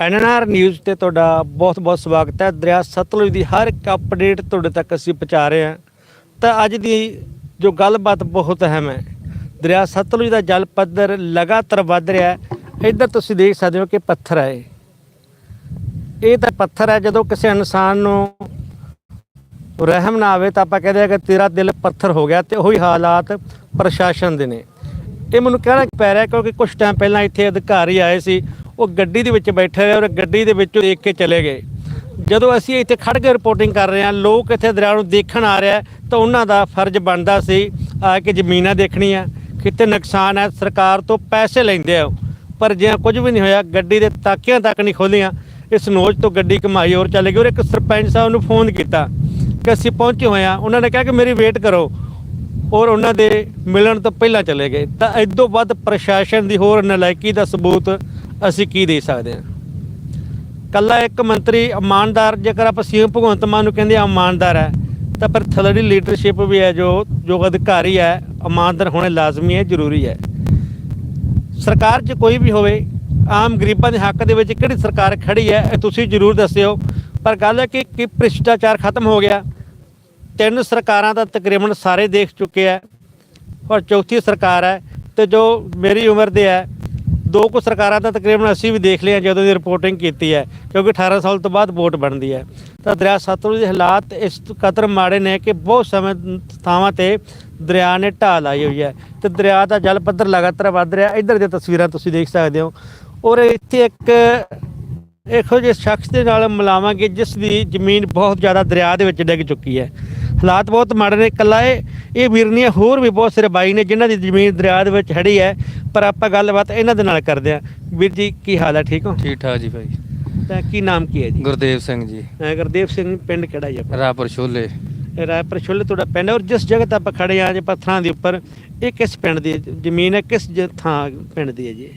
NNR news ਤੇ ਤੁਹਾਡਾ ਬਹੁਤ-ਬਹੁਤ ਸਵਾਗਤ ਹੈ। ਦਰਿਆ ਸਤਲੁਜ ਦੀ ਹਰ ਇੱਕ ਅਪਡੇਟ ਤੁਹਾਡੇ ਤੱਕ ਅਸੀਂ ਪਹੁੰਚਾ ਰਹੇ ਹਾਂ। ਤਾਂ ਅੱਜ ਦੀ ਜੋ ਗੱਲਬਾਤ ਬਹੁਤ ਅਹਿਮ ਹੈ। ਦਰਿਆ ਸਤਲੁਜ ਦਾ ਜਲ ਪੱਧਰ ਲਗਾਤਾਰ ਵੱਧ ਰਿਹਾ ਹੈ। ਇੱਧਰ ਤੁਸੀਂ ਦੇਖ ਸਕਦੇ ਹੋ ਕਿ ਪੱਥਰ ਹੈ ਇਹ। ਤਾਂ ਪੱਥਰ ਹੈ, ਜਦੋਂ ਕਿਸੇ ਇਨਸਾਨ ਨੂੰ ਰਹਿਮ ਨਾ ਆਵੇ ਤਾਂ ਆਪਾਂ ਕਹਿੰਦੇ ਆ ਕਿ ਤੇਰਾ ਦਿਲ ਪੱਥਰ ਹੋ ਗਿਆ ਤੇ ਉਹੀ ਹਾਲਾਤ ਪ੍ਰਸ਼ਾਸਨ ਦੇ ਨੇ। ਇਹ ਮੈਨੂੰ ਕਹਿਣਾ ਪੈ ਰਿਹਾ ਕਿਉਂਕਿ ਕੁਝ ਟਾਈਮ ਪਹਿਲਾਂ ਇੱਥੇ ਅਧਿਕਾਰੀ ਆਏ ਸੀ। ਉਹ ਗੱਡੀ ਦੇ ਵਿੱਚ ਬੈਠੇ ਰਹੇ ਔਰ ਗੱਡੀ ਦੇ ਵਿੱਚੋਂ ਦੇਖ ਕੇ ਚਲੇ ਗਏ। ਜਦੋਂ ਅਸੀਂ ਇੱਥੇ ਖੜ ਕੇ ਰਿਪੋਰਟਿੰਗ ਕਰ ਰਹੇ ਹਾਂ, ਲੋਕ ਇੱਥੇ ਦਰਿਆ ਨੂੰ ਦੇਖਣ ਆ ਰਿਹਾ ਤਾਂ ਉਹਨਾਂ ਦਾ ਫਰਜ਼ ਬਣਦਾ ਸੀ, ਆ ਕੇ ਜ਼ਮੀਨਾਂ ਦੇਖਣੀਆਂ ਕਿਤੇ ਨੁਕਸਾਨ ਹੈ, ਸਰਕਾਰ ਤੋਂ ਪੈਸੇ ਲੈਂਦੇ ਆ ਉਹ। ਪਰ ਜਿਹਾ ਕੁਝ ਵੀ ਨਹੀਂ ਹੋਇਆ, ਗੱਡੀ ਦੇ ਤਾਕਿਆਂ ਤੱਕ ਨਹੀਂ ਖੋਲੀਆਂ ਇਸ ਨੋਜ ਤੋਂ ਗੱਡੀ ਕਮਾਈ ਔਰ ਚਲੇ ਗਈ ਔਰ ਇੱਕ ਸਰਪੰਚ ਸਾਹਿਬ ਨੂੰ ਫੋਨ ਕੀਤਾ ਕਿ ਅਸੀਂ ਪਹੁੰਚੇ ਹੋਏ ਹਾਂ। ਉਹਨਾਂ ਨੇ ਕਿਹਾ ਕਿ ਮੇਰੀ ਵੇਟ ਕਰੋ। ਔਰ ਉਹਨਾਂ ਦੇ ਮਿਲਣ ਤੋਂ ਪਹਿਲਾਂ ਚਲੇ ਗਏ। ਤਾਂ ਇਦੋਂ ਵੱਧ ਪ੍ਰਸ਼ਾਸਨ ਦੀ ਹੋਰ ਨਲਾਇਕੀ ਦਾ ਸਬੂਤ ਅਸੀਂ ਕੀ ਦੇ ਸਕਦੇ ਹਾਂ? ਕੱਲਾ ਇੱਕ ਮੰਤਰੀ ਇਮਾਨਦਾਰ, ਜੇਕਰ ਆਪਾਂ ਸੀਐਮ ਭਗਵੰਤ ਮਾਨ ਨੂੰ ਕਹਿੰਦੇ ਆ ਇਮਾਨਦਾਰ ਹੈ, ਤਾਂ ਪਰ ਥਲੜੀ ਲੀਡਰਸ਼ਿਪ ਵੀ ਹੈ ਜੋ ਜੋ ਅਧਿਕਾਰੀ ਹੈ, ਇਮਾਨਦਾਰ ਹੋਣੇ ਲਾਜ਼ਮੀ ਹੈ, ਜ਼ਰੂਰੀ ਹੈ। ਸਰਕਾਰ 'ਚ ਕੋਈ ਵੀ ਹੋਵੇ, ਆਮ ਗਰੀਬਾਂ ਦੇ ਹੱਕ ਦੇ ਵਿੱਚ ਕਿਹੜੀ ਸਰਕਾਰ ਖੜੀ ਹੈ, ਇਹ ਤੁਸੀਂ ਜ਼ਰੂਰ ਦੱਸਿਓ। ਪਰ ਗੱਲ ਹੈ ਕਿ ਕਿ ਭ੍ਰਿਸ਼ਟਾਚਾਰ ਖਤਮ ਹੋ ਗਿਆ? ਤਿੰਨ ਸਰਕਾਰਾਂ ਦਾ ਤਕਰੀਬਨ ਸਾਰੇ ਦੇਖ ਚੁੱਕੇ ਆ ਔਰ ਚੌਥੀ ਸਰਕਾਰ ਹੈ, ਤੇ ਜੋ ਮੇਰੀ ਉਮਰ ਦੇ ਹੈ ਦੋ ਕੁ ਸਰਕਾਰਾਂ ਤਾਂ ਤਕਰੀਬਨ ਅਸੀਂ ਵੀ ਦੇਖ ਲਿਆ ਜਦੋਂ ਦੀ ਰਿਪੋਰਟਿੰਗ ਕੀਤੀ ਹੈ, ਕਿਉਂਕਿ 18 ਸਾਲ ਤੋਂ ਬਾਅਦ ਵੋਟ ਬਣਦੀ ਹੈ। ਤਾਂ ਦਰਿਆ ਸਤਲੁਜ ਦੇ ਹਾਲਾਤ ਇਸ ਕਦਰ ਮਾੜੇ ਨੇ ਕਿ ਬਹੁਤ ਸਮੇਂ ਥਾਵਾਂ ਤੇ ਦਰਿਆ ਨੇ ਢਾਲ ਆਈ ਹੋਈ ਹੈ ਤੇ ਦਰਿਆ ਦਾ ਜਲ ਪੱਧਰ ਲਗਾਤਾਰ ਵੱਧ ਰਿਹਾ। ਇੱਧਰ ਦੀਆਂ ਤਸਵੀਰਾਂ ਤੁਸੀਂ ਦੇਖ ਸਕਦੇ ਹੋ। ਔਰ ਇੱਥੇ ਇੱਕ ਇਹੋ ਜਿਹੇ ਸ਼ਖਸ ਦੇ ਨਾਲ ਮਿਲਾਵਾਂਗੇ ਜਿਸ ਦੀ ਜ਼ਮੀਨ ਬਹੁਤ ਜ਼ਿਆਦਾ ਦਰਿਆ ਦੇ ਵਿੱਚ ਡਿੱਗ ਚੁੱਕੀ ਹੈ। ਹਾਲਾਤ ਬਹੁਤ ਮਾੜੇ ਨੇ ਇਕੱਲਾ ਇਹ ਵੀਰਨੀਆਂ ਹੋਰ ਵੀ ਬਹੁਤ ਸਾਰੇ ਬਾਈ ਨੇ ਜਿਨ੍ਹਾਂ ਦੀ ਜ਼ਮੀਨ ਦਰਿਆ ਦੇ ਵਿੱਚ ਖੜੀ ਹੈ। ਪਰ ਆਪਾਂ ਗੱਲਬਾਤ ਇਹਨਾਂ ਦੇ ਨਾਲ ਕਰਦੇ ਹਾਂ। ਵੀਰ ਜੀ ਕੀ ਹਾਲ ਹੈ ਠੀਕ ਹੋ? ਠੀਕ ਠਾਕ ਜੀ ਭਾਈ। ਤਾਂ ਕੀ ਨਾਮ ਕੀ ਹੈ ਜੀ? ਗੁਰਦੇਵ ਸਿੰਘ ਜੀ। ਗੁਰਦੇਵ ਸਿੰਘ ਪਿੰਡ ਕਿਹੜਾ ਜੀ ਆਪਣਾ? ਰਾਪੁਰ ਛੋਲੇ। ਇਹ ਰਾਏਪੁਰ ਛੁੱਲੇ ਤੁਹਾਡਾ ਪਿੰਡ ਹੈ। ਔਰ ਜਿਸ ਜਗ੍ਹਾ ਤੇ ਆਪਾਂ ਖੜੇ ਆ ਜੇ ਪੱਥਰਾਂ ਦੇ ਉੱਪਰ ਇਹ ਕਿਸ ਪਿੰਡ ਦੀ? ਜ਼ਮੀਨ ਹੈ? ਕਿਸ ਥਾਂ ਪਿੰਡ ਦੀ ਹੈ ਜੀ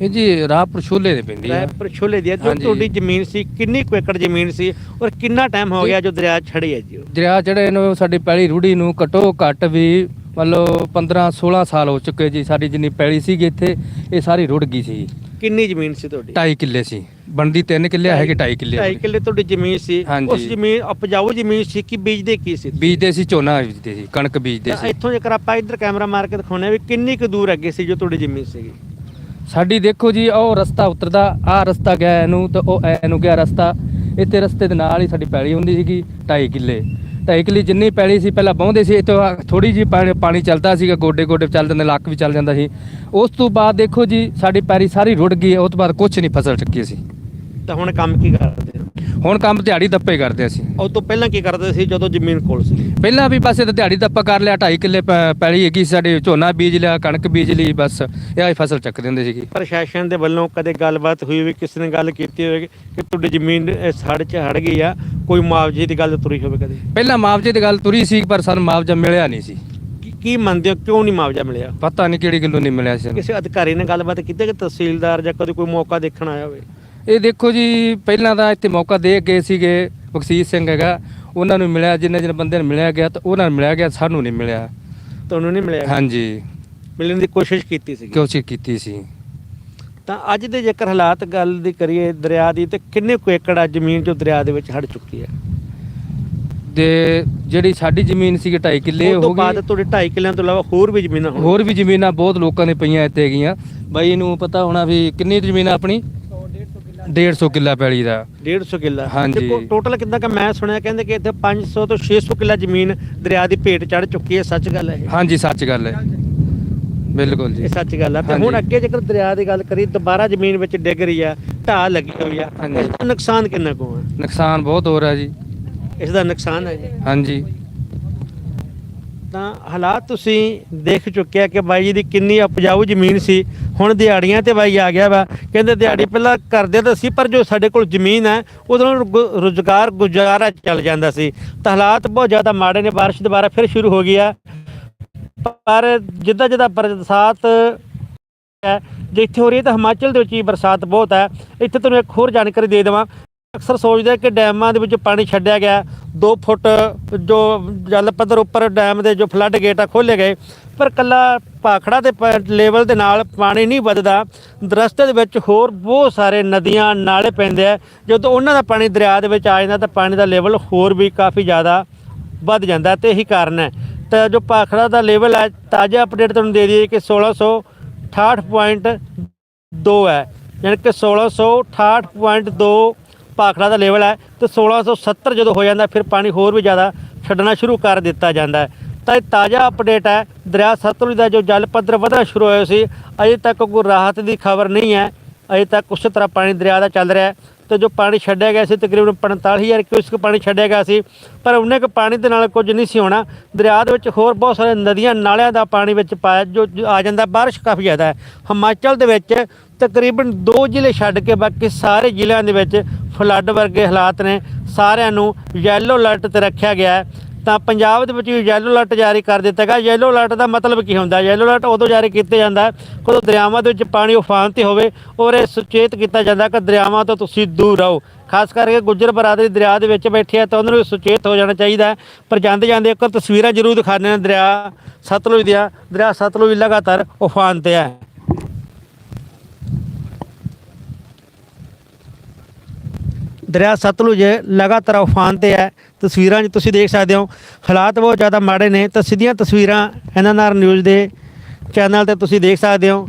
ਇਹ ਜੀ ਰਾਪੁਰ ਛੋਲੇ ਦੇ ਪੈਂਦੀ ਰਾਏਪੁਰ ਛੁੱਲੇ ਦੀ ਹੈ ਜੋ ਹਾਂਜੀ। ਤੁਹਾਡੀ ਜ਼ਮੀਨ ਸੀ ਕਿੰਨੀ ਕੁ ਏਕੜ ਜ਼ਮੀਨ ਸੀ ਔਰ ਕਿੰਨਾ ਟਾਈਮ ਹੋ। ਗਿਆ ਜੋ ਦਰਿਆ ਖੜੀ ਹੈ ਜੀ ਉਹ? ਦਰਿਆ ਜਿਹੜੇ ਨੂੰ ਸਾਡੀ ਪੈਲੀ ਰੂੜੀ ਨੂੰ ਘਟੋ ਘੱਟ ਵੀ ਮਤਲਬ 15 16 ਸਾਲ ਹੋ ਚੁੱਕੇ ਜੀ ਸਾਡੀ ਜਿੰਨੀ ਪੈਲੀ ਸੀਗੀ ਇੱਥੇ ਇਹ ਸਾਰੀ ਰੁੜ ਗਈ ਸੀ। ਕਿੰਨੀ ਜ਼ਮੀਨ ਸੀ ਤੁਹਾਡੀ? 2.5 ਕਿੱਲੇ ਸੀ। ਬਣਦੀ 3 ਕਿੱਲੇ ਹੈਗੇ 2.5 ਕਿੱਲੇ ਢਾਈ ਕਿੱਲੇ ਤੁਹਾਡੀ ਜ਼ਮੀਨ ਸੀ। ਹਾਂਜੀ। ਉਸ ਜ਼ਮੀਨ ਉਪਜਾਊ ਜ਼ਮੀਨ ਸੀ ਕਿ ਬੀਜਦੇ ਕੀ ਸੀ? ਬੀਜਦੇ ਸੀ ਝੋਨਾ ਬੀਜਦੇ ਸੀ ਕਣਕ ਬੀਜਦੇ ਤਾਂ ਸੀ। ਇੱਥੋਂ ਜੇਕਰ ਆਪਾਂ ਇੱਧਰ ਕੈਮਰਾ ਮਾਰ ਕੇ ਦਿਖਾਉਂਦੇ ਆ ਵੀ ਕਿੰਨੀ ਕੁ ਦੂਰ ਅੱਗੇ ਸੀ ਜੋ ਤੁਹਾਡੀ ਜ਼ਮੀਨ ਸੀਗੀ। ਸਾਡੀ ਦੇਖੋ ਜੀ ਉਹ ਰਸਤਾ ਉਤਰਦਾ ਆ ਰਸਤਾ ਗਿਆ ਇਹਨੂੰ, ਤੇ ਉਹ ਐ ਨੂੰ ਗਿਆ ਰਸਤਾ। ਇੱਥੇ ਰਸਤੇ ਦੇ ਨਾਲ ਹੀ ਸਾਡੀ ਪੈਲੀ ਹੁੰਦੀ ਸੀਗੀ 2.5 ਕਿੱਲੇ। 2.5 ਕਿੱਲੇ ਜਿੰਨੀ ਪੈਲੀ ਸੀ, ਪਹਿਲਾਂ ਬਹੁੰਦੇ ਸੀ, ਇੱਥੋਂ ਥੋੜੀ ਜੀ ਪਾਣੀ ਚੱਲਦਾ ਸੀਗਾ, ਗੋਡੇ ਗੋਡੇ ਚੱਲ ਜਾਂਦੇ ਲੱਕ ਵੀ ਚੱਲ ਜਾਂਦਾ ਸੀ। ਉਸ ਤੋਂ ਬਾਅਦ ਦੇਖੋ ਜੀ, ਸਾਡੀ ਪੈਰੀ ਸਾਰੀ ਰੁੜ ਗਈ, ਉਸ ਤੋਂ ਬਾਅਦ ਕੁਝ ਨਹੀਂ, ਫਸਲ ਚੱਕੀ ਸੀ ਤਾਂ ਹੁਣ ਕੰਮ ਕੀ ਕਰਦੇ? ਹੁਣ ਕੰਮ ਦਿਹਾੜੀ ਦੱਪੇ ਕਰਦੇ ਅਸੀਂ। ਉਹ ਤੋਂ ਪਹਿਲਾਂ ਕੀ ਕਰਦੇ ਸੀ ਜਦੋਂ ਜ਼ਮੀਨ ਕੋਲ ਸੀ? ਪਹਿਲਾਂ ਵੀ ਪਾਸੇ ਤੇ ਦਿਹਾੜੀ ਦੱਪਾ ਕਰ ਲਿਆ 2.5 ਕਿੱਲੇ ਪ- ਪੈਲੀ ਹੈਗੀ ਸੀ ਸਾਡੀ ਝੋਨਾ ਬੀਜ ਲਿਆ ਕਣਕ ਬੀਜ ਲਈ ਬਸ ਇਹ ਹੀ ਫਸਲ ਚੱਕਦੇ ਹੁੰਦੇ ਸੀਗੀ। ਪ੍ਰਸ਼ਾਸਨ ਦੇ ਵੱਲੋਂ ਕਦੇ ਗੱਲਬਾਤ ਹੋਈ ਹੋਵੇ ਕਿਸੇ ਨੇ ਗੱਲ ਕੀਤੀ ਹੋਵੇ ਕਿ ਤੁਹਾਡੀ ਜ਼ਮੀਨ ਇਸ ਹੜ੍ਹ 'ਚ ਹੜ ਗਈ ਆ ਕੋਈ ਮੁਆਵਜ਼ੇ ਦੀ ਗੱਲ ਤੁਰੀ ਹੋਵੇ ਕਦੇ? ਪਹਿਲਾਂ ਮੁਆਵਜ਼ੇ ਦੀ ਗੱਲ ਤੁਰੀ ਸੀ ਪਰ ਸਾਨੂੰ ਮੁਆਵਜ਼ਾ ਮਿਲਿਆ ਨਹੀਂ ਸੀ। ਕੀ- ਕੀ ਮੰਨਦੇ ਹੋ ਕਿਉਂ ਨਹੀਂ ਮੁਆਵਜ਼ਾ ਮਿਲਿਆ? ਪਤਾ ਨਹੀਂ ਕਿਹੜੀ ਗੱਲੋਂ ਨਹੀਂ ਮਿਲਿਆ ਸੀ ਸਾਨੂੰ। ਕਿਸੇ ਅਧਿਕਾਰੀ ਨੇ ਗੱਲਬਾਤ ਕੀਤੀ ਕਿ ਤਹਿਸੀਲਦਾਰ ਜਾਂ ਕਦੇ ਕੋਈ ਮੌਕਾ ਦੇਖਣ ਆਇਆ ਹੋਵੇ? ਇਹ ਦੇਖੋ ਜੀ ਪਹਿਲਾਂ ਤਾਂ ਇੱਥੇ ਮੌਕਾ ਦੇ ਗਏ ਸੀਗੇ ਬਖਸ਼ੀਸ਼ ਸਿੰਘ ਹੈਗਾ। ਉਹਨਾਂ ਨੂੰ ਮਿਲਿਆ ਜਿੰਨੇ ਜਿੰਨੇ ਬੰਦੇ ਨੂੰ ਮਿਲਿਆ ਗਿਆ ਤਾਂ ਉਹਨਾਂ ਨੂੰ ਮਿਲਿਆ ਗਿਆ ਸਾਨੂੰ ਨਹੀਂ ਮਿਲਿਆ। ਤੁਹਾਨੂੰ ਨਹੀਂ ਮਿਲਿਆ ਹਾਂਜੀ। ਮਿਲਣ ਦੀ ਕੋਸ਼ਿਸ਼ ਕੀਤੀ ਸੀ ਕੋਸ਼ਿਸ਼ ਕੀਤੀ ਸੀ। ਤਾਂ ਅੱਜ ਦੇ ਜੇਕਰ ਹਾਲਾਤ ਗੱਲ ਦੀ ਕਰੀਏ ਦਰਿਆ ਦੀ ਤੇ ਕਿੰਨੇ ਕੁ ਏਕੜ ਜ਼ਮੀਨ ਜੋ ਦਰਿਆ ਦੇ ਵਿੱਚ ਹੜ ਚੁੱਕੀ ਹੈ? ਤੇ ਜਿਹੜੀ ਸਾਡੀ ਜ਼ਮੀਨ ਸੀਗੀ 2.5 ਕਿੱਲੇ ਉਹ ਤੋਂ ਹੋ ਬਾਅਦ ਤੁਹਾਡੇ 2.5 ਕਿੱਲਿਆਂ ਤੋਂ ਇਲਾਵਾ ਹੋਰ ਵੀ ਜ਼ਮੀਨਾਂ ਹੋਣ ਹੋਰ ਵੀ ਜ਼ਮੀਨਾਂ ਬਹੁਤ ਲੋਕਾਂ ਦੇ ਪਈਆਂ ਇੱਥੇ ਹੈਗੀਆਂ। ਬਾਈ ਨੂੰ ਪਤਾ ਹੋਣਾ ਵੀ ਕਿੰਨੀ ਜ਼ਮੀਨ ਆ ਆਪਣੀ? 150 ਕਿੱਲਾ ਪੈਲੀ ਦਾ। 150 ਕਿੱਲਾ। ਹਾਂਜੀ। ਟੋਟਲ ਕਿੰਨਾ ਕਿ ਮੈਂ ਸੁਣਿਆ ਕਹਿੰਦੇ ਕਿ ਇੱਥੇ 500 ਤੋਂ 600 ਕਿੱਲਾ ਜ਼ਮੀਨ ਦਰਿਆ ਦੀ ਭੇਟ ਚੜ ਚੁੱਕੀ ਹੈ ਸੱਚ ਗੱਲ ਹੈ ਇਹ? ਹਾਂਜੀ ਸੱਚ ਗੱਲ ਹੈ। ਬਿਲਕੁਲ ਜੀ। ਇਹ ਸੱਚ ਗੱਲ ਹੈ। ਤੇ ਹਾਂਜੀ। ਹੁਣ ਅੱਗੇ ਜੇਕਰ ਦਰਿਆ ਦੀ ਗੱਲ ਕਰੀ ਦੁਬਾਰਾ ਜ਼ਮੀਨ ਵਿੱਚ ਡਿੱਗ ਰਹੀ ਆ ਢਾਹ ਲੱਗੀ ਹੋਈ ਆ ਹਾਂਜੀ। ਇਸ ਦਾ ਨੁਕਸਾਨ ਕਿੰਨਾ ਕੁ ਹੈ ਨੁਕਸਾਨ ਬਹੁਤ ਹੋ ਰਿਹਾ ਜੀ। ਇਸ ਦਾ ਨੁਕਸਾਨ ਹੈ ਜੀ। ਹਾਂਜੀ। ਤਾਂ ਹਾਲਾਤ ਤੁਸੀਂ ਦੇਖ ਚੁੱਕਿਆ ਕਿ ਬਾਈ ਜੀ ਦੀ ਕਿੰਨੀ ਉਪਜਾਊ ਜ਼ਮੀਨ ਸੀ ਹੁਣ ਦਿਹਾੜੀਆਂ ਤੇ ਬਾਈ ਆ ਗਿਆ ਵਾ, ਕਹਿੰਦੇ ਦਿਹਾੜੀ ਪਹਿਲਾਂ ਕਰਦੇ ਤਾਂ ਸੀ, ਪਰ ਜੋ ਸਾਡੇ ਕੋਲ ਜ਼ਮੀਨ ਹੈ, ਉਹਦੇ ਨਾਲ ਗੁ- ਰੁਜ਼ਗਾਰ ਗੁਜ਼ਾਰਾ ਚੱਲ ਜਾਂਦਾ ਸੀ। ਤਾਂ ਹਾਲਾਤ ਬਹੁਤ ਜ਼ਿਆਦਾ ਮਾੜੇ ਨੇ, ਬਾਰਿਸ਼ ਦੁਬਾਰਾ ਫਿਰ ਸ਼ੁਰੂ ਹੋ ਗਈ ਆ ਪਰ ਜਿੱਦਾਂ ਜਿੱਦਾਂ ਬਰਸਾਤ ਹੈ ਜਿੱਥੇ ਹੋ ਰਹੀ ਹੈ ਤਾਂ ਹਿਮਾਚਲ ਦੇ ਵਿੱਚ ਹੀ ਬਰਸਾਤ ਬਹੁਤ ਹੈ। ਇੱਥੇ ਤੁਹਾਨੂੰ ਇੱਕ ਹੋਰ ਜਾਣਕਾਰੀ ਦੇ ਦੇਵਾਂ। ਅਕਸਰ ਸੋਚਦੇ ਕਿ ਡੈਮਾਂ ਦੇ ਵਿੱਚ ਪਾਣੀ ਛੱਡਿਆ ਗਿਆ। 2 ਫੁੱਟ ਜੋ ਜਲ ਪੱਧਰ ਉੱਪਰ ਡੈਮ ਦੇ ਜੋ ਫਲੱਡ ਗੇਟ ਆ ਖੋਲੇ ਗਏ। ਪਰ ਕੱਲਾ ਭਾਖੜਾ ਦੇ ਲੈਵਲ ਦੇ ਨਾਲ ਪਾਣੀ ਨਹੀਂ ਵੱਧਦਾ। ਦਰਸਤੇ ਦੇ ਵਿੱਚ ਹੋਰ ਬਹੁਤ ਸਾਰੇ ਨਦੀਆਂ, ਨਾਲੇ ਪੈਂਦੇ ਆ। ਜਦੋਂ ਉਹਨਾਂ ਦਾ ਪਾਣੀ ਦਰਿਆ ਦੇ ਵਿੱਚ ਆ ਜਾਂਦਾ ਤਾਂ ਪਾਣੀ ਦਾ ਲੈਵਲ ਹੋਰ ਵੀ ਕਾਫੀ ਜ਼ਿਆਦਾ ਵੱਧ ਜਾਂਦਾ ਤੇ ਇਹੀ ਕਾਰਨ ਹੈ। ਤਾਂ ਜੋ ਭਾਖੜਾ ਦਾ ਲੈਵਲ ਹੈ, ਤਾਜ਼ਾ ਅਪਡੇਟ ਤੁਹਾਨੂੰ ਦੇ ਦਈਏ ਕਿ 1668.2 ਹੈ। ਯਾਨੀ ਕਿ 1668.2 ਭਾਖੜਾ ਦਾ ਲੈਵਲ ਹੈ ਤੇ 1670 ਜਦੋਂ ਹੋ ਜਾਂਦਾ ਫਿਰ ਪਾਣੀ ਹੋਰ ਵੀ ਜ਼ਿਆਦਾ ਛੱਡਣਾ ਸ਼ੁਰੂ ਕਰ ਦਿੱਤਾ ਜਾਂਦਾ ਤਾਂ ਇਹ ਤਾਜ਼ਾ ਅਪਡੇਟ ਹੈ। ਦਰਿਆ ਸਤਲੁਜ ਦਾ ਜੋ ਜਲ ਪੱਧਰ ਵਧਣਾ ਸ਼ੁਰੂ ਹੋਇਆ ਸੀ, ਅਜੇ ਤੱਕ ਕੋਈ ਰਾਹਤ ਦੀ ਖਬਰ ਨਹੀਂ ਹੈ। ਅਜੇ ਤੱਕ ਉਸੇ ਤਰ੍ਹਾਂ ਪਾਣੀ ਦਰਿਆ ਦਾ ਚੱਲ ਰਿਹਾ ਹੈ। ਤੇ ਜੋ ਪਾਣੀ ਛੱਡਿਆ ਗਿਆ ਸੀ ਤਕਰੀਬਨ 45000 ਕਿਊਸਕ ਪਾਣੀ ਛੱਡਿਆ ਗਿਆ ਸੀ, ਪਰ ਉਹਨੇ ਕੁ ਪਾਣੀ ਦੇ ਨਾਲ ਕੁਝ ਨਹੀਂ ਸੀ ਹੋਣਾ। ਦਰਿਆ ਦੇ ਵਿੱਚ ਹੋਰ ਬਹੁਤ ਸਾਰੇ ਨਦੀਆਂ, ਨਾਲਿਆਂ ਦਾ ਪਾਣੀ ਵਿੱਚ ਪਾਇਆ, ਜੋ ਆ ਜਾਂਦਾ, ਬਾਰਿਸ਼ ਕਾਫੀ ਜ਼ਿਆਦਾ ਹੈ। ਹਿਮਾਚਲ ਦੇ ਵਿੱਚ ਤਕਰੀਬਨ ਦੋ ਜ਼ਿਲ੍ਹੇ ਛੱਡ ਕੇ ਬਾਕੀ ਸਾਰੇ ਜ਼ਿਲ੍ਹਿਆਂ ਦੇ ਵਿੱਚ ਫਲੱਡ ਵਰਗੇ ਹਾਲਾਤ ਨੇ। ਸਾਰਿਆਂ ਨੂੰ ਯੈਲੋ ਅਲਰਟ ਤੇ ਰੱਖਿਆ ਗਿਆ ਹੈ। ਤਾਂ ਪੰਜਾਬ ਦੇ ਵਿੱਚ ਵੀ ਯੈਲੋ ਅਲਰਟ ਜਾਰੀ ਕਰ ਦਿੱਤਾ ਗਿਆ। ਯੈਲੋ ਅਲਰਟ ਦਾ ਮਤਲਬ ਕੀ ਹੁੰਦਾ? ਯੈਲੋ ਅਲਰਟ ਉਦੋਂ ਜਾਰੀ ਕੀਤਾ ਜਾਂਦਾ ਹੈ ਜਦੋਂ ਦਰਿਆਵਾਂ ਦੇ ਵਿੱਚ ਪਾਣੀ ਉਫਾਨ ਤੇ ਹੋਵੇ ਔਰ ਇਹ ਸੁਚੇਤ ਕੀਤਾ ਜਾਂਦਾ ਕਿ ਦਰਿਆਵਾਂ ਤੋਂ ਤੁਸੀਂ ਦੂਰ ਰਹੋ। ਖਾਸ ਕਰਕੇ ਗੁੱਜਰ ਬਰਾਦਰੀ ਦਰਿਆ ਦੇ ਵਿੱਚ ਬੈਠੇ ਆ ਤਾਂ ਉਹਨਾਂ ਨੂੰ ਸੁਚੇਤ ਹੋ ਜਾਣਾ ਚਾਹੀਦਾ ਪਰ ਜਾਂਦੇ ਜਾਂਦੇ ਇੱਕ ਤਸਵੀਰਾਂ ਜ਼ਰੂਰ ਦਿਖਾਉਂਦੇ ਨੇ ਦਰਿਆ ਸਤਲੁਜ ਦੀਆਂ ਦਰਿਆ ਸਤਲੁਜ ਲਗਾਤਾਰ ਉਫਾਨ ਤੇ ਹੈ ਦਰਿਆ ਸਤਲੁਜ ਲਗਾਤਾਰ ਉਫਾਨ ਤੇ ਹੈ। ਤਸਵੀਰਾਂ 'ਚ ਤੁਸੀਂ ਦੇਖ ਸਕਦੇ ਹੋ। ਹਾਲਾਤ ਬਹੁਤ ਜ਼ਿਆਦਾ ਮਾੜੇ ਨੇ। ਤਾਂ ਸਿੱਧੀਆਂ ਤਸਵੀਰਾਂ ਐਨਐਨਆਰ ਨਿਊਜ਼ ਦੇ ਚੈਨਲ ਤੇ ਤੁਸੀਂ ਦੇਖ ਸਕਦੇ ਹੋ।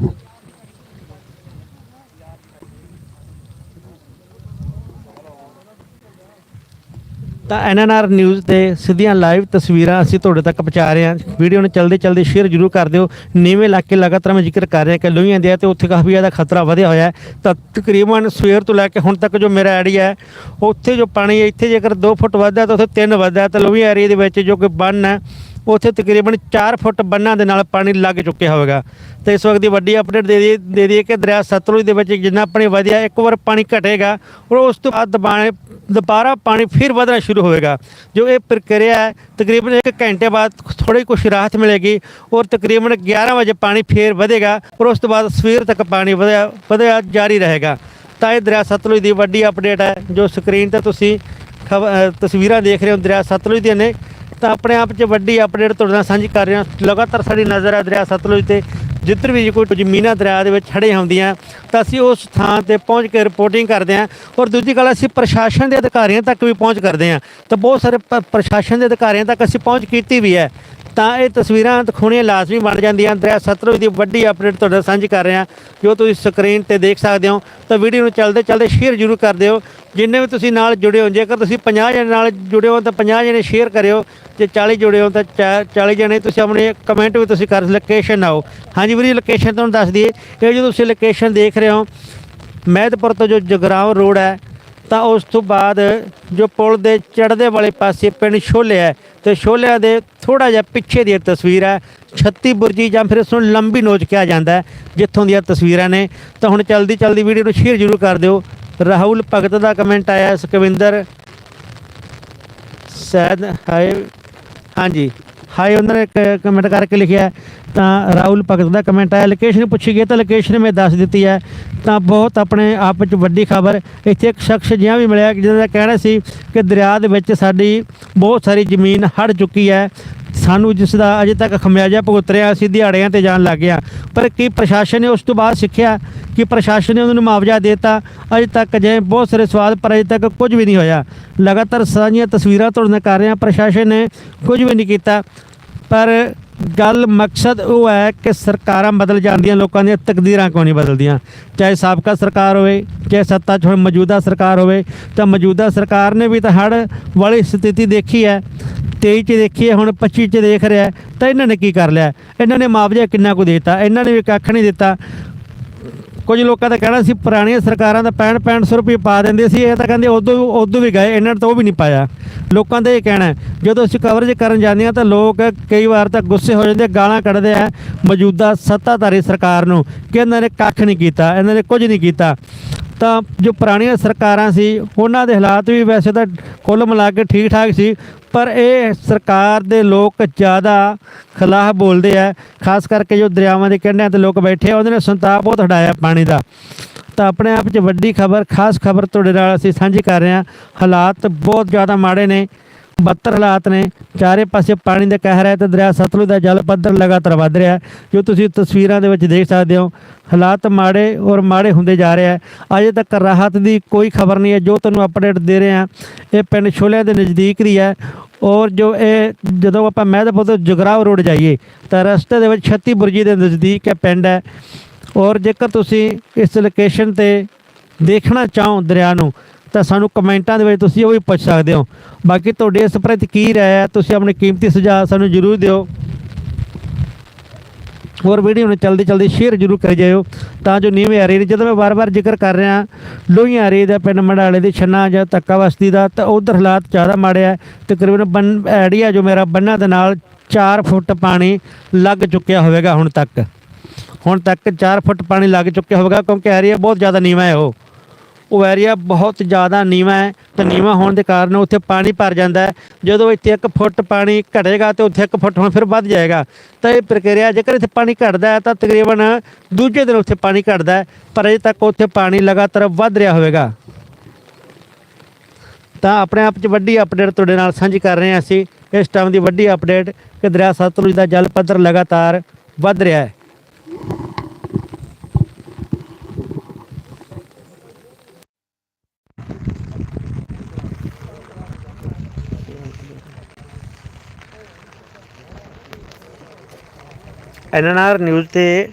ਤਾਂ ਐਨਐਨਆਰ ਨਿਊਜ਼ ਤੇ ਸਿੱਧੀਆਂ ਲਾਈਵ ਤਸਵੀਰਾਂ ਅਸੀਂ ਤੁਹਾਡੇ ਤੱਕ ਪਹੁੰਚਾ ਰਹੇ ਹਾਂ। ਵੀਡੀਓ ਨੂੰ ਚਲਦੇ ਚਲਦੇ ਸ਼ੇਅਰ ਜ਼ਰੂਰ ਕਰ ਦਿਓ। ਨੀਵੇਂ ਇਲਾਕੇ ਲਗਾਤਾਰ ਮੈਂ ਜ਼ਿਕਰ ਕਰ ਰਿਹਾ ਕਿ ਲੋਹੀਆਂ ਦੇ ਆ ਤੇ ਉੱਥੇ ਕਾਫੀ ਜ਼ਿਆਦਾ ਖਤਰਾ ਵਧਿਆ ਹੋਇਆ ਹੈ। ਤਾਂ ਤਕਰੀਬਨ ਸਵੇਰ ਤੋਂ ਲੈ ਕੇ ਹੁਣ ਤੱਕ ਜੋ ਮੇਰਾ ਆਈਡੀਆ ਹੈ ਉੱਥੇ ਜੋ ਪਾਣੀ ਹੈ, ਇੱਥੇ ਜੇਕਰ 2 ਫੁੱਟ ਵੱਧਦਾ ਤਾਂ ਉੱਥੇ 3 ਵੱਧਦਾ ਤਾਂ ਲੋਹੀਆਂ ਏਰੀਆ ਦੇ ਵਿੱਚ ਜੋ ਕਿ ਬੰਨ ਹੈ ਉੱਥੇ ਤਕਰੀਬਨ 4 ਫੁੱਟ ਬੰਨਾਂ ਦੇ ਨਾਲ ਪਾਣੀ ਲੱਗ ਚੁੱਕਿਆ ਹੋਵੇਗਾ। ਤੇ ਇਸ ਵਕਤ ਦੀ ਵੱਡੀ ਅਪਡੇਟ ਦੇ ਦਈਏ ਦੇ ਦਈਏ ਕਿ ਦਰਿਆ ਸਤਲੁਜ ਦੇ ਵਿੱਚ ਜਿੰਨਾ ਪਾਣੀ ਵਧਿਆ, ਇੱਕ ਵਾਰ ਪਾਣੀ ਘਟੇਗਾ ਔਰ ਉਸ ਤੋਂ ਬਾਅਦ ਦਬਾਣੇ ਦੁਬਾਰਾ ਪਾਣੀ ਫਿਰ ਵਧਣਾ ਸ਼ੁਰੂ ਹੋਵੇਗਾ। ਜੋ ਇਹ ਪ੍ਰਕਿਰਿਆ ਹੈ, ਤਕਰੀਬਨ 1 ਘੰਟੇ ਬਾਅਦ ਥੋੜੀ ਕੁਛ ਰਾਹਤ ਮਿਲੇਗੀ ਔਰ ਤਕਰੀਬਨ 11 ਵਜੇ ਪਾਣੀ ਫੇਰ ਵਧੇਗਾ ਔਰ ਉਸ ਤੋਂ ਬਾਅਦ ਸਵੇਰ ਤੱਕ ਪਾਣੀ ਵਧਿਆ ਵਧਿਆ ਜਾਰੀ ਰਹੇਗਾ। ਤਾਂ ਇਹ ਦਰਿਆ ਸਤਲੁਜ ਦੀ ਵੱਡੀ ਅਪਡੇਟ ਹੈ, ਜੋ ਸਕਰੀਨ ਤੇ ਤੁਸੀਂ ਖਬ- ਤਸਵੀਰਾਂ ਦੇਖ ਰਹੇ ਹੋ। ਦਰਿਆ ਸਤਲੁਜ ਦੀਆਂ ਨੇ। ਤਾਂ ਆਪਣੇ ਆਪ 'ਚ ਵੱਡੀ ਅਪਡੇਟ ਤੁਹਾਡੇ ਨਾਲ ਸਾਂਝੀ ਕਰ ਰਹੇ। ਹਾਂ ਲਗਾਤਾਰ ਸਾਡੀ ਨਜ਼ਰ ਹੈ ਦਰਿਆ ਸਤਲੁਜ ਤੇ। ਜਿੱਧਰ ਵੀ ਕੋਈ ਜ਼ਮੀਨਾਂ ਦਰਿਆ ਦੇ ਵਿੱਚ ਖੜੇ ਹੁੰਦੀਆਂ, ਤਾਂ ਅਸੀਂ ਉਸ ਥਾਂ ਤੇ ਪਹੁੰਚ ਕੇ ਰਿਪੋਰਟਿੰਗ ਕਰਦੇ ਹਾਂ। ਔਰ ਦੂਜੀ ਗੱਲ, ਅਸੀਂ ਪ੍ਰਸ਼ਾਸਨ ਦੇ ਅਧਿਕਾਰੀਆਂ ਤੱਕ ਵੀ ਪਹੁੰਚ ਕਰਦੇ ਹਾਂ। ਤਾਂ ਬਹੁਤ ਸਾਰੇ ਪ- ਪ੍ਰਸ਼ਾਸਨ ਦੇ ਅਧਿਕਾਰੀਆਂ ਤੱਕ ਅਸੀਂ ਪਹੁੰਚ ਕੀਤੀ ਵੀ ਹੈ। ਤਾਂ ਇਹ ਤਸਵੀਰਾਂ ਦਿਖਾਉਣੀਆਂ ਲਾਜ਼ਮੀ ਬਣ ਜਾਂਦੀਆਂ। ਦਰਿਆ ਸਤਲੁਜ ਦੀ ਵੱਡੀ ਅਪਡੇਟ ਤੁਹਾਡੇ ਨਾਲ ਸਾਂਝੀ ਕਰ ਰਹੇ। ਹਾਂ ਜੋ ਤੁਸੀਂ ਸਕਰੀਨ ਤੇ ਦੇਖ ਸਕਦੇ ਹੋ, ਤਾਂ ਵੀਡੀਓ ਨੂੰ ਚੱਲਦੇ ਚੱਲਦੇ ਸ਼ੇਅਰ ਜ਼ਰੂਰ ਕਰ ਦਿਓ। ਜਿੰਨੇ ਵੀ ਤੁਸੀਂ ਨਾਲ ਜੁੜੇ ਹੋ, ਜੇਕਰ ਤੁਸੀਂ 50 ਜਣੇ ਨਾਲ ਜੁੜੇ ਹੋ, ਤਾਂ 50 ਜਣੇ ਸ਼ੇਅਰ ਕਰਿਓ। ਜੇ 40 ਜੁੜੇ ਹੋ, ਤਾਂ ਚਾ- 40 ਜਣੇ ਤੁਸੀਂ ਆਪਣੇ ਕਮੈਂਟ ਵੀ ਤੁਸੀਂ ਕਰ ਲੋਕੇਸ਼ਨ ਆਓ ਹਾਂਜੀ ਵੀਰੇ ਲੋਕੇਸ਼ਨ ਤੁਹਾਨੂੰ ਦੱਸ ਦਈਏ। ਇਹ ਜੋ ਤੁਸੀਂ ਲੋਕੇਸ਼ਨ ਦੇਖ ਰਹੇ ਹੋ, ਮਹਿਦਪੁਰ ਤੋਂ ਜੋ ਜਗਰਾਉਂ ਰੋਡ ਹੈ ਤਾਂ ਉਸ ਤੋਂ ਬਾਅਦ ਜੋ ਪੁਲ ਦੇ ਚੜ੍ਹਦੇ ਵਾਲੇ ਪਾਸੇ ਪਿੰਡ ਛੋਲੇ ਹੈ, ਤੇ ਛੋਲਿਆਂ ਦੇ ਥੋੜਾ ਜਿਹਾ ਪਿੱਛੇ ਦੀ ਇਹ ਤਸਵੀਰ ਹੈ, ਛੱਤੀ ਬੁਰਜੀ ਜਾਂ ਫਿਰ ਇਸ ਨੂੰ ਲੰਬੀ ਨੋਚ ਕਿਹਾ ਜਾਂਦਾ ਜਿੱਥੋਂ ਦੀਆਂ ਤਸਵੀਰਾਂ ਨੇ। ਤਾਂ ਹੁਣ ਚਲਦੀ ਚਲਦੀ ਵੀਡੀਓ ਨੂੰ ਸ਼ੇਅਰ ਜ਼ਰੂਰ ਕਰ ਦਿਓ। ਰਾਹੁਲ ਭਗਤ ਦਾ ਕਮੈਂਟ ਆਇਆ ਸੁਖਵਿੰਦਰ ਸੈਦ, ਹਾਏ, ਹਾਂਜੀ, ਹਾਏ, ਉਹਨਾਂ ਨੇ ਕਮੈਂਟ ਕਰਕੇ ਲਿਖਿਆ ਤਾਂ ਰਾਹੁਲ ਭਗਤ ਦਾ ਕਮੈਂਟ ਆਇਆ ਲੋਕੇਸ਼ਨ ਪੁੱਛੀ ਗਈ, ਤਾਂ ਲੋਕੇਸ਼ਨ ਮੈਂ ਦੱਸ ਦਿੱਤੀ ਹੈ, ਤਾਂ ਬਹੁਤ ਆਪਣੇ ਆਪ ਵਿੱਚ ਵੱਡੀ ਖਬਰ, ਇੱਥੇ ਇੱਕ ਸ਼ਖਸ ਜਿਹਾ ਵੀ ਮਿਲਿਆ, ਜਿਹਦਾ ਦਾ ਕਹਿਣਾ ਸੀ ਕਿ ਦਰਿਆ ਦੇ ਵਿੱਚ ਸਾਡੀ ਬਹੁਤ ਸਾਰੀ ਜ਼ਮੀਨ ਹੜ ਚੁੱਕੀ ਹੈ, ਸਾਨੂੰ ਜਿਸ ਦਾ ਅਜੇ ਤੱਕ ਖਮਿਆਜਾ ਭੁਗਤ ਰਿਹਾ ਅਸੀਂ ਦਿਹਾੜਿਆਂ ਤੇ ਜਾਣ ਲੱਗ ਗਿਆ। ਪਰ ਕੀ ਪ੍ਰਸ਼ਾਸਨ ਨੇ ਉਸ ਤੋਂ ਬਾਅਦ ਸਿੱਖਿਆ? ਕਿ ਪ੍ਰਸ਼ਾਸਨ ਨੇ ਉਹਨਾਂ ਨੂੰ ਮੁਆਵਜ਼ਾ ਦਿੱਤਾ? ਅਜੇ ਤੱਕ ਜੇ ਬਹੁਤ ਸਾਰੇ ਸਵਾਲ, ਪਰ ਅਜੇ ਤੱਕ ਕੁਝ ਵੀ ਨਹੀਂ ਹੋਇਆ। ਲਗਾਤਾਰ ਸਾਰੀਆਂ ਤਸਵੀਰਾਂ ਤੁਹਾਡੇ ਨਾਲ ਕਰ ਰਿਹਾ, ਪ੍ਰਸ਼ਾਸਨ ਨੇ ਕੁਝ ਵੀ ਨਹੀਂ ਕੀਤਾ। ਪਰ ਗੱਲ ਮਕਸਦ ਉਹ ਹੈ ਕਿ ਸਰਕਾਰਾਂ ਬਦਲ ਜਾਂਦੀਆਂ, ਲੋਕਾਂ ਦੀਆਂ ਤਕਦੀਰਾਂ ਕਿਉਂ ਨਹੀਂ ਬਦਲਦੀਆਂ? ਚਾਹੇ ਸਾਬਕਾ ਸਰਕਾਰ ਹੋਵੇ, ਚਾਹੇ ਸੱਤਾ 'ਚ ਹੁਣ ਮੌਜੂਦਾ ਸਰਕਾਰ ਹੋਵੇ, ਤਾਂ ਮੌਜੂਦਾ ਸਰਕਾਰ ਨੇ ਵੀ ਤਾਂ ਹੜ੍ਹ ਵਾਲੀ ਸਥਿਤੀ ਦੇਖੀ ਹੈ 23 ਚ ਦੇਖੀ ਹੈ, ਹੁਣ 25 ਚ ਦੇਖ ਰਿਹਾ ਤਾਂ ਇਹਨਾਂ ਨੇ ਕੀ ਕਰ ਲਿਆ? ਇਹਨਾਂ ਨੇ ਮੁਆਵਜ਼ਾ ਕਿੰਨਾ ਕੁ ਦਿੱਤਾ? ਇਹਨਾਂ ਨੇ ਵੀ ਕੱਖ ਨਹੀਂ ਦਿੱਤਾ। ਕੁਝ ਲੋਕਾਂ ਦਾ ਕਹਿਣਾ ਸੀ, ਪੁਰਾਣੀਆਂ ਸਰਕਾਰਾਂ ਦਾ 65 6500 ਰੁਪਏ ਪਾ ਦਿੰਦੇ ਸੀ, ਇਹ ਤਾਂ ਕਹਿੰਦੇ ਉਦੋਂ ਉਦੋਂ ਵੀ ਗਏ, ਇਹਨਾਂ ਨੇ ਤਾਂ ਉਹ ਵੀ ਨਹੀਂ ਪਾਇਆ। ਲੋਕਾਂ ਦਾ ਇਹ ਕਹਿਣਾ ਜਦੋਂ ਅਸੀਂ ਕਵਰੇਜ ਕਰਨ ਜਾਂਦੇ ਹਾਂ ਤਾਂ ਲੋਕ ਕਈ ਵਾਰ ਤਾਂ ਗੁੱਸੇ ਹੋ ਜਾਂਦੇ ਗਾਲਾਂ ਕੱਢਦੇ ਆ। ਮੌਜੂਦਾ ਸੱਤਾਧਾਰੀ ਸਰਕਾਰ ਨੂੰ ਕਿ ਇਹਨਾਂ ਨੇ ਕੱਖ ਨਹੀਂ ਕੀਤਾ, ਇਹਨਾਂ ਨੇ ਕੁਝ ਨਹੀਂ ਕੀਤਾ। ਤਾਂ ਜੋ ਪੁਰਾਣੀਆਂ ਸਰਕਾਰਾਂ ਸੀ, ਉਹਨਾਂ ਦੇ ਹਾਲਾਤ ਵੀ ਵੈਸੇ ਤਾਂ ਕੁੱਲ ਮਿਲਾ ਕੇ ਠੀਕ ਠਾਕ ਸੀ, ਪਰ ਇਹ ਸਰਕਾਰ ਦੇ ਲੋਕ ਜ਼ਿਆਦਾ ਖਲਾਹ ਬੋਲਦੇ ਆ, ਖਾਸ ਕਰਕੇ ਜੋ ਦਰਿਆਵਾਂ ਦੇ ਕੰਢਿਆਂ ਤੇ ਲੋਕ ਬੈਠੇ ਆ ਉਹਨਾਂ ਨੇ ਸੰਤਾਪ ਬਹੁਤ ਹਟਾਇਆ ਪਾਣੀ ਦਾ। ਤਾਂ ਆਪਣੇ ਆਪ 'ਚ ਵੱਡੀ ਖਬਰ, ਖਾਸ ਖਬਰ ਤੁਹਾਡੇ ਨਾਲ ਅਸੀਂ ਸਾਂਝੀ ਕਰ ਰਹੇ ਹਾਂ, ਹਾਲਾਤ ਬਹੁਤ ਜ਼ਿਆਦਾ ਮਾੜੇ ਨੇ। ਬੱਤਰ ਹਾਲਾਤ ਨੇ ਚਾਰੇ ਪਾਸੇ ਪਾਣੀ ਦਾ ਕਹਿਰ ਹੈ ਤੇ ਦਰਿਆ ਸਤਲੁਜ ਦਾ ਜਲ ਪੱਧਰ ਲਗਾਤਾਰ ਵੱਧ ਰਿਹਾ ਜੋ ਤੁਸੀਂ ਤਸਵੀਰਾਂ ਦੇ ਵਿੱਚ ਦੇਖ ਸਕਦੇ ਹੋ ਹਾਲਾਤ ਮਾੜੇ ਔਰ ਮਾੜੇ ਹੁੰਦੇ ਜਾ ਰਹੇ ਹੈ ਅਜੇ ਤੱਕ ਰਾਹਤ ਦੀ ਕੋਈ ਖਬਰ ਨਹੀਂ ਹੈ ਜੋ ਤੁਹਾਨੂੰ ਅਪਡੇਟ ਦੇ ਰਹੇ ਹਾਂ ਇਹ ਪਿੰਡ ਛੋਲਿਆਂ ਦੇ ਨਜ਼ਦੀਕ ਦੀ ਹੈ ਔਰ ਜੋ ਇਹ ਜਦੋਂ ਆਪਾਂ ਮਹਿਦਪੁਰ ਤੋਂ ਜਗਰਾਵ ਰੋਡ ਜਾਈਏ ਤਾਂ ਰਸਤੇ ਦੇ ਵਿੱਚ ਛੱਤੀ ਬੁਰਜੀ ਦੇ ਨਜ਼ਦੀਕ ਇਹ ਪਿੰਡ ਹੈ ਔਰ ਜੇਕਰ ਤੁਸੀਂ ਇਸ ਲੋਕੇਸ਼ਨ ਤੇ ਦੇਖਣਾ ਚਾਹੋ ਦਰਿਆ ਨੂੰ ਤਾਂ ਸਾਨੂੰ ਕਮੈਂਟਾਂ ਦੇ ਵਿੱਚ ਤੁਸੀਂ ਉਹ ਵੀ ਪੁੱਛ ਸਕਦੇ ਹੋ। ਬਾਕੀ ਤੁਹਾਡੇ ਇਸ ਪ੍ਰਤੀ ਕੀ ਰਾਏ ਹੈ, ਤੁਸੀਂ ਆਪਣੇ ਕੀਮਤੀ ਸੁਝਾਅ ਸਾਨੂੰ ਜ਼ਰੂਰ ਦਿਓ। ਹੋਰ ਵੀਡੀਓ ਨੂੰ ਜਲਦੀ ਚਲਦੀ ਸ਼ੇਅਰ ਜ਼ਰੂਰ ਕਰੀ ਜਾਇਓ। ਤਾਂ ਜੋ ਨੀਵੇਂ ਆ ਰਹੀ ਨੇ, ਜਦੋਂ ਮੈਂ ਵਾਰ-ਵਾਰ ਜ਼ਿਕਰ ਕਰ ਰਿਹਾ, ਲੋਹੀਆਂ ਰੇ ਦਾ ਪਿੰਡ ਮੰਡਾਲੇ ਦੇ ਛੰਨਾ ਜਾਂ ਤੱਕਾ ਬਸਤੀ ਦਾ, ਤਾਂ ਉਧਰ ਹਾਲਾਤ ਜ਼ਿਆਦਾ ਮਾੜੇ ਆ। ਤਕਰੀਬਨ ਬੰਨ, ਐੜੀਆ ਜੋ ਮੇਰਾ ਬੰਨਾ ਦੇ ਨਾਲ 4 ਫੁੱਟ ਪਾਣੀ ਲੱਗ ਚੁੱਕਿਆ ਹੋਵੇਗਾ ਹੁਣ ਤੱਕ। ਹੁਣ ਤੱਕ 4 ਫੁੱਟ ਪਾਣੀ ਲੱਗ ਚੁੱਕਿਆ ਹੋਵੇਗਾ, ਕਿਉਂਕਿ ਐਰੀਆ ਬਹੁਤ ਜ਼ਿਆਦਾ ਨੀਵਾਂ ਹੈ ਉਹ। ਉਹ ਏਰੀਆ ਬਹੁਤ ਜ਼ਿਆਦਾ ਨੀਵਾਂ ਹੈ ਤੇ ਨੀਵਾਂ ਹੋਣ ਦੇ ਕਾਰਨ ਉੱਥੇ ਪਾਣੀ ਭਰ ਜਾਂਦਾ ਹੈ। ਜਦੋਂ ਇੱਥੇ 1 ਫੁੱਟ ਪਾਣੀ ਘਟੇਗਾ ਤੇ ਉੱਥੇ 1 ਫੁੱਟ ਹੁਣ ਫਿਰ ਵੱਧ ਜਾਏਗਾ। ਤਾਂ ਇਹ ਪ੍ਰਕਿਰਿਆ ਜੇਕਰ ਇੱਥੇ ਪਾਣੀ ਘਟਦਾ ਹੈ ਤਾਂ ਤਕਰੀਬਨ ਦੂਜੇ ਦਿਨ ਉੱਥੇ ਪਾਣੀ ਘਟਦਾ ਹੈ, ਪਰ ਅਜੇ ਤੱਕ ਉੱਥੇ ਪਾਣੀ ਲਗਾਤਾਰ ਵੱਧ ਰਿਹਾ ਹੋਵੇਗਾ। ਤਾਂ ਆਪਣੇ ਆਪ 'ਚ ਵੱਡੀ ਅਪਡੇਟ ਤੁਹਾਡੇ ਨਾਲ ਸਾਂਝੀ ਕਰ ਰਹੇ ਹਾਂ ਅਸੀਂ। ਇਸ ਟਾਈਮ ਦੀ ਵੱਡੀ ਅਪਡੇਟ ਕਿ ਦਰਿਆ ਸਤਲੁਜ ਦਾ ਜਲ ਪੱਧਰ ਲਗਾਤਾਰ ਵੱਧ ਰਿਹਾ ਹੈ। ਐਨਐਨਆਰ ਨਿਊਜ਼ ਤੇ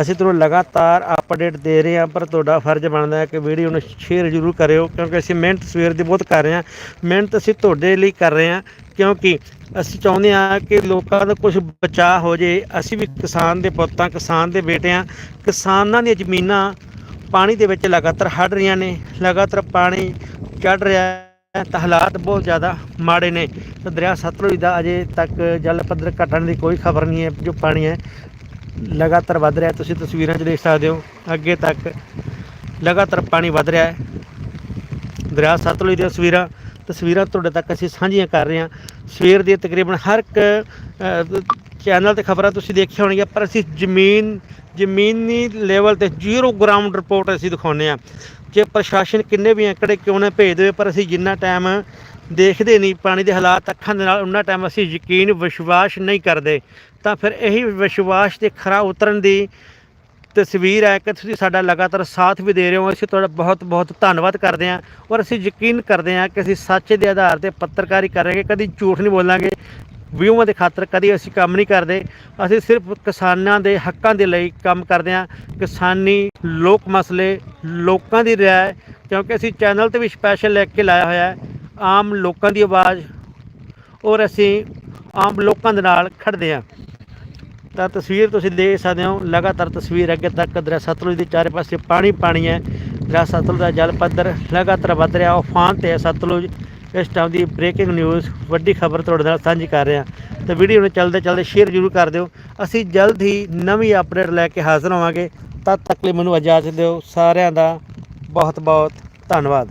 ਅਸੀਂ ਤੁਹਾਨੂੰ ਲਗਾਤਾਰ ਅਪਡੇਟ ਦੇ ਰਹੇ ਹਾਂ, ਪਰ ਤੁਹਾਡਾ ਫਰਜ਼ ਬਣਦਾ ਹੈ ਕਿ ਵੀਡੀਓ ਨੂੰ ਸ਼ੇਅਰ ਜ਼ਰੂਰ ਕਰਿਓ, ਕਿਉਂਕਿ ਅਸੀਂ ਮਿਹਨਤ ਸਵੇਰ ਦੀ ਬਹੁਤ ਕਰ ਰਹੇ ਹਾਂ। ਮਿਹਨਤ ਅਸੀਂ ਤੁਹਾਡੇ ਲਈ ਕਰ ਰਹੇ ਹਾਂ, ਕਿਉਂਕਿ ਅਸੀਂ ਚਾਹੁੰਦੇ ਹਾਂ ਕਿ ਲੋਕਾਂ ਦਾ ਕੁਝ ਬਚਾਅ ਹੋ ਜੇ ਅਸੀਂ ਵੀ ਕਿਸਾਨ ਦੇ ਪੁੱਤਾਂ ਕਿਸਾਨ ਦੇ ਬੇਟੇ ਹਾਂ। ਕਿਸਾਨਾਂ ਦੀਆਂ ਜ਼ਮੀਨਾਂ ਪਾਣੀ ਦੇ ਵਿੱਚ ਲਗਾਤਾਰ ਹੜ ਰਹੀਆਂ ਨੇ, ਲਗਾਤਾਰ ਪਾਣੀ ਚੜ ਰਿਹਾ ਤਾਂ ਹਾਲਾਤ ਬਹੁਤ ਜ਼ਿਆਦਾ ਮਾੜੇ ਨੇ। ਤਾਂ ਦਰਿਆ ਸਤਲੁਜ ਦਾ ਅਜੇ ਤੱਕ ਜਲ ਪੱਧਰ ਘਟਣ ਦੀ ਕੋਈ ਖਬਰ ਨਹੀਂ ਹੈ, ਜੋ ਪਾਣੀ ਹੈ, ਲਗਾਤਾਰ ਵੱਧ ਰਿਹਾ ਤੁਸੀਂ ਤਸਵੀਰਾਂ 'ਚ ਦੇਖ ਸਕਦੇ ਹੋ, ਅੱਗੇ ਤੱਕ ਲਗਾਤਾਰ ਪਾਣੀ ਵੱਧ ਰਿਹਾ ਹੈ। ਦਰਿਆ ਸਤਲੁਜ ਦੀਆਂ ਤਸਵੀਰਾਂ ਤਸਵੀਰਾਂ ਤੁਹਾਡੇ ਤੱਕ ਅਸੀਂ ਸਾਂਝੀਆਂ ਕਰ ਰਹੇ ਹਾਂ। ਸਵੇਰ ਦੇ ਤਕਰੀਬਨ ਹਰ ਇੱਕ ਚੈਨਲ ਤੇ ਖਬਰਾਂ ਤੁਸੀਂ ਦੇਖੀਆਂ ਹੋਣਗੀਆਂ, ਪਰ ਅਸੀਂ ਜ਼ਮੀਨ ਜ਼ਮੀਨੀ ਲੈਵਲ ਤੇ ਜ਼ੀਰੋ ਗਰਾਊਂਡ ਰਿਪੋਰਟ ਅਸੀਂ ਦਿਖਾਉਂਦੇ ਹਾਂ ਜੇ ਪ੍ਰਸ਼ਾਸਨ ਕਿੰਨੇ ਵੀ ਅੰਕੜੇ ਕਿਉਂ ਨਾ ਭੇਜ ਦੇਵੇ, ਪਰ ਅਸੀਂ ਜਿੰਨਾ ਟਾਈਮ ਦੇਖਦੇ ਨਹੀਂ, ਪਾਣੀ ਦੇ ਹਾਲਾਤ ਅੱਖਾਂ ਦੇ ਨਾਲ ਉਹਨਾਂ ਟਾਈਮ ਅਸੀਂ ਯਕੀਨ ਵਿਸ਼ਵਾਸ ਨਹੀਂ ਕਰਦੇ। ਤਾਂ ਫਿਰ ਇਹੀ ਵਿਸ਼ਵਾਸ ਤੇ ਖਰਾ ਉਤਰਨ ਦੀ ਤਸਵੀਰ ਹੈ ਕਿ ਤੁਸੀਂ ਸਾਡਾ ਲਗਾਤਾਰ ਸਾਥ ਵੀ ਦੇ ਰਹੇ ਹੋ। ਅਸੀਂ ਤੁਹਾਡਾ ਬਹੁਤ ਬਹੁਤ ਧੰਨਵਾਦ ਕਰਦੇ ਹਾਂ ਔਰ ਅਸੀਂ ਯਕੀਨ ਕਰਦੇ ਹਾਂ ਕਿ ਅਸੀਂ ਸੱਚ ਦੇ ਆਧਾਰ ਤੇ ਪੱਤਰਕਾਰੀ ਕਰਾਂਗੇ, ਕਦੀ ਝੂਠ ਨਹੀਂ ਬੋਲਾਂਗੇ। ਵਿਊਆਂ ਦੇ ਖਾਤਰ ਕਦੇ ਅਸੀਂ ਕੰਮ ਨਹੀਂ ਕਰਦੇ। ਅਸੀਂ ਸਿਰਫ ਕਿਸਾਨਾਂ ਦੇ ਹੱਕਾਂ ਦੇ ਲਈ ਕੰਮ ਕਰਦੇ ਹਾਂ। ਕਿਸਾਨੀ ਲੋਕ ਮਸਲੇ ਲੋਕਾਂ ਦੀ ਰਾਏ, ਕਿਉਂਕਿ ਅਸੀਂ ਚੈਨਲ ਤੇ ਵੀ ਸਪੈਸ਼ਲ ਲੈ ਕੇ ਲਾਇਆ ਹੋਇਆ ਹੈ। ਆਮ ਲੋਕਾਂ ਦੀ ਆਵਾਜ਼ ਔਰ ਅਸੀਂ ਆਮ ਲੋਕਾਂ ਦੇ ਨਾਲ ਖੜਦੇ ਹਾਂ। ਤਾਂ ਤਸਵੀਰ ਤੁਸੀਂ ਦੇਖ ਸਕਦੇ ਹੋ, ਲਗਾਤਾਰ ਤਸਵੀਰ ਅੱਗੇ ਤੱਕ ਦਰਿਆ ਸਤਲੁਜ ਦੇ ਚਾਰੇ ਪਾਸੇ ਪਾਣੀ ਪਾਣੀ ਹੈ। ਦਰਿਆ ਸਤਲੁਜ ਦਾ ਜਲ ਪੱਧਰ ਲਗਾਤਾਰ ਵੱਧ ਰਿਹਾ, ਉਫਾਨ ਤੇ ਹੈ ਸਤਲੁਜ। ਇਸ ਟਾਈਮ ਦੀ ਬ੍ਰੇਕਿੰਗ ਨਿਊਜ਼ ਵੱਡੀ ਖਬਰ ਤੁਹਾਡੇ ਨਾਲ ਸਾਂਝੀ ਕਰ ਰਹੇ। ਹਾਂ ਤੇ ਵੀਡੀਓ ਨੂੰ ਚੱਲਦੇ ਚੱਲਦੇ ਸ਼ੇਅਰ ਜ਼ਰੂਰ ਕਰ ਦਿਓ। ਅਸੀਂ ਜਲਦ ਹੀ ਨਵੀਂ ਅਪਡੇਟ ਲੈ ਕੇ ਹਾਜ਼ਰ ਹੋਵਾਂਗੇ। ਤਦ ਤੱਕ ਲਈ ਮੈਨੂੰ ਇਜਾਜ਼ਤ ਦਿਓ। ਸਾਰਿਆਂ ਦਾ ਬਹੁਤ ਬਹੁਤ ਧੰਨਵਾਦ।